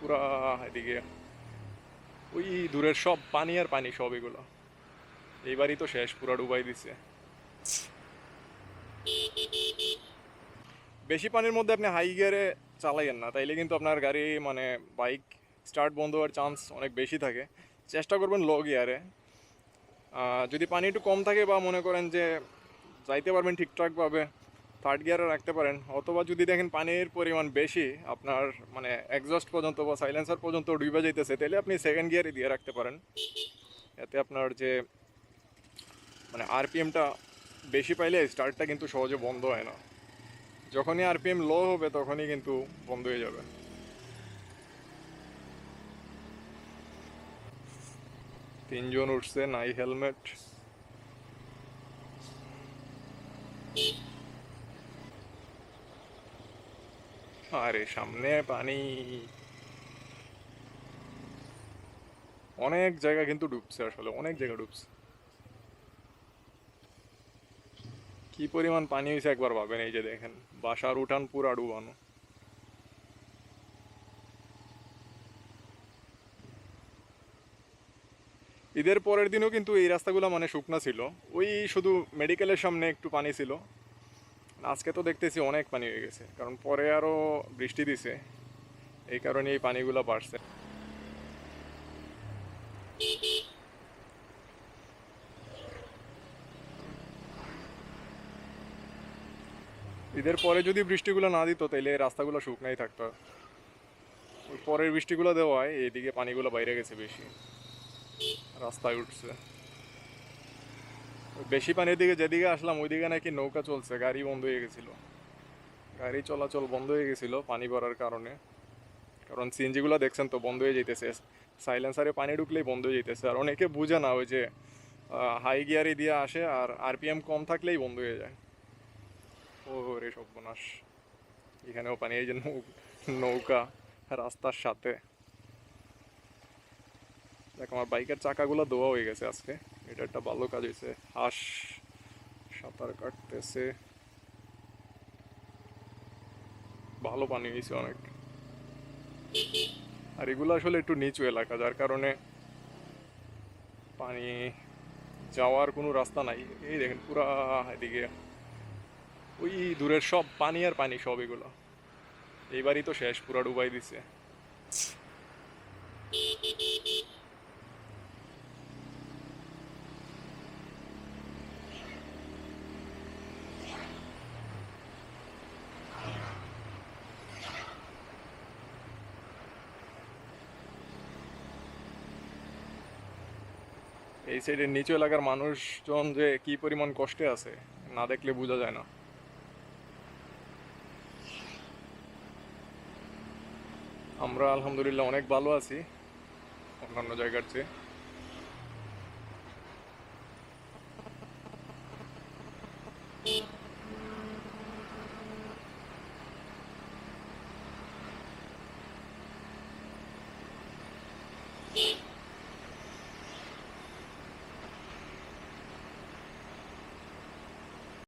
পুরা এদিকে। ওই দূরের সব পানি আর পানি সব এগুলো। এইবারই তো শেষ, পুরা ডুবাই দিছে। বেশি পানির মধ্যে আপনি হাই গিয়ারে চালাইয়েন না। তাইলে কিন্তু আপনার গাড়ি মানে বাইক স্টার্ট বন্ধ হওয়ার চান্স অনেক বেশি থাকে। চেষ্টা করবেন লো গিয়ারে যদি পানি একটু কম থাকে বা মনে করেন যে যাইতে পারবেন ঠিকঠাকভাবে থার্ড গিয়ারে রাখতে পারেন। অথবা যদি দেখেন পানির পরিমাণ বেশি, আপনার মানে এক্সস্ট পর্যন্ত বা সাইলেন্সার পর্যন্ত ডুবে যাইতেছে তাহলে আপনি সেকেন্ড গিয়ারে দিয়ে রাখতে পারেন। এতে আপনার যে মানে আরপিএমটা বেশি পাইলে স্টার্টটা কিন্তু সহজে বন্ধ হয় না। যখনই আরপিএম লো হবে, তখনই কিন্তু বন্ধ হয়ে যাবে। তিনজন উঠছে, নাই হেলমেট আরে সামনে পানি। অনেক জায়গা কিন্তু ডুবছে আসলে, অনেক জায়গা ডুবছে। কি পরিমাণ পানি হয়েছে একবার ভাবেন, এই যে দেখেন, বাসার উঠান পুরা ডুবানো। ঈদের পরের দিনও কিন্তু এই রাস্তাগুলো মানে শুকনা ছিল। ওই শুধু মেডিকেলের সামনে একটু পানি ছিল। আজকে তো দেখতেছি অনেক পানি হয়ে গেছে, কারণ পরে আরও বৃষ্টি দিছে, এই কারণে এই পানিগুলো বাড়ছে। ঈদের পরে যদি বৃষ্টিগুলো না দিত তাহলে রাস্তাগুলো শুকনাই থাকতো। পরের বৃষ্টিগুলো দেওয়ায় এইদিকে পানিগুলো বাইরে গেছে বেশি, রাস্তায় উঠছে। বেশি পানির দিকে যেদিকে আসলাম, ওইদিকে নাকি নৌকা চলছে, গাড়ি বন্ধ হয়ে গেছিল। গাড়ি চলাচল বন্ধ হয়ে গেছিল পানি ভরার কারণে। কারণ সিএনজিগুলো দেখছেন তো, বন্ধ হয়ে যেতেছে সাইলেন্সারে পানি ঢুকলেই বন্ধ হয়ে যেতেছে আর অনেকে বুঝে না, ওই যে হাই গিয়ারে দিয়ে আসে আর আরপিএম কম থাকলেই বন্ধ হয়ে যায়। ও রে সর্বনাশ। এখানেও পানি, এই যে নৌকা রাস্তার সাথে। দেখ, আমার বাইকের চাকাগুলো দোয়া হয়ে গেছে আজকে। এটা একটা ভালো কাজ হয়েছে। হাঁস সাঁতার কাটতেছে। ভালো পানি হয়েছে অনেক। আর এগুলো আসলে একটু নিচু এলাকা, যার কারণে পানি যাওয়ার কোনো রাস্তা নাই। এই দেখেন পুরা এদিকে। ওই দূরের সব পানি আর পানি, সব এগুলো। এইবারই তো শেষ, পুরা ডুবাই দিছে। এই সাইডের নিচু এলাকার মানুষজন যে কি পরিমাণ কষ্টে আছে, না দেখলে বোঝা যায় না। আমরা আলহামদুলিল্লাহ অনেক ভালো আছি, অন্যান্য জায়গার চেয়ে।